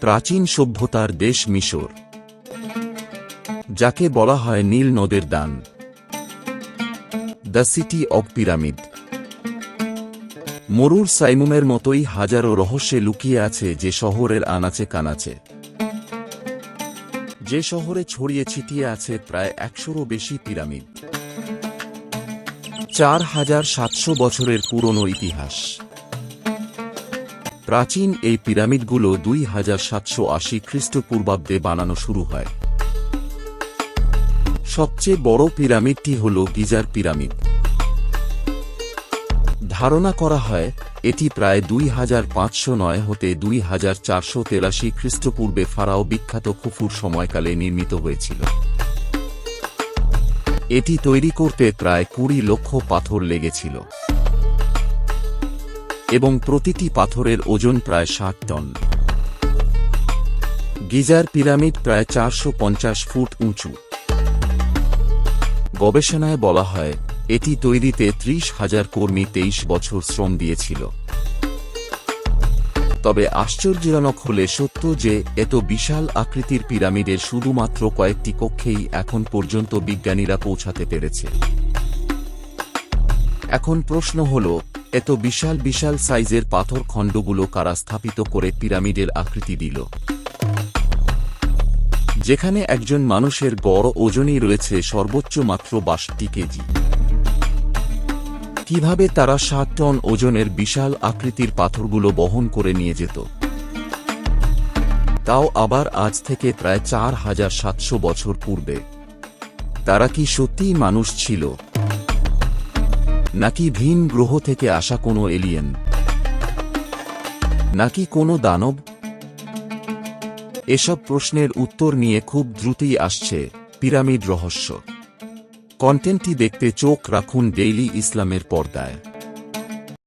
প্রাচীন সভ্যতার দেশ মিশর, যাকে বলা হয় নীল নদের দান। The city of pyramid. মরুর সাইমুমের মতোই হাজারো রহস্যে লুকিয়ে আছে যে শহরের আনাচে কানাচে। যে শহরে ছড়িয়ে ছিটিয়ে আছে প্রায় একশোরও বেশি পিরামিড। চার হাজার সাতশো বছরের পুরনো ইতিহাস। প্রাচীন এই পিরামিডগুলো দুই হাজার সাতশো আশি খ্রিস্টপূর্বাব্দে বানানো শুরু হয়। সবচেয়ে বড় পিরামিডটি হল গিজার পিরামিড। ধারণা করা হয়, এটি প্রায় দুই হাজার পাঁচশো নয় হতে দুই হাজার চারশো তেরাশি খ্রিস্টপূর্বে ফারাও বিখ্যাত খুফুর সময়কালে নির্মিত হয়েছিল। এটি তৈরি করতে প্রায় কুড়ি লক্ষ পাথর লেগেছিল। এবং প্রতিটি পাথরের ওজন প্রায় ষাট টন। গিজার পিরামিড প্রায় চারশো পঞ্চাশ ফুট উঁচু। গবেষণায় বলা হয়, এটি তৈরিতে ত্রিশ হাজার কর্মী তেইশ বছর শ্রম দিয়েছিল। তবে আশ্চর্যজনক হলে সত্য যে, এত বিশাল আকৃতির পিরামিডের শুধুমাত্র কয়েকটি কক্ষেই এখন পর্যন্ত বিজ্ঞানীরা পৌঁছাতে পেরেছে। এখন প্রশ্ন হল এত বিশাল বিশাল সাইজের পাথর খণ্ডগুলো কারা স্থাপিত করে পিরামিডের আকৃতি দিল। যেখানে একজন মানুষের গড় ওজনই রয়েছে সর্বোচ্চ মাত্র বাষট্টি কেজি। কীভাবে তারা ষাট টন ওজনের বিশাল আকৃতির পাথরগুলো বহন করে নিয়ে যেত? তাও আবার আজ থেকে প্রায় চার হাজার সাতশো বছর পূর্বে। তারা কি সত্যিই মানুষ ছিল? নাকি ভিন গ্রহ থেকে আসা কোনো এলিয়েন নাকি কোনো দানব? এসব প্রশ্নের উত্তর নিয়ে খুব দ্রুতই আসছে পিরামিড রহস্য। কন্টেন্টটি দেখতে চোখ রাখুন ডেইলি ইসলামের পর্দায়।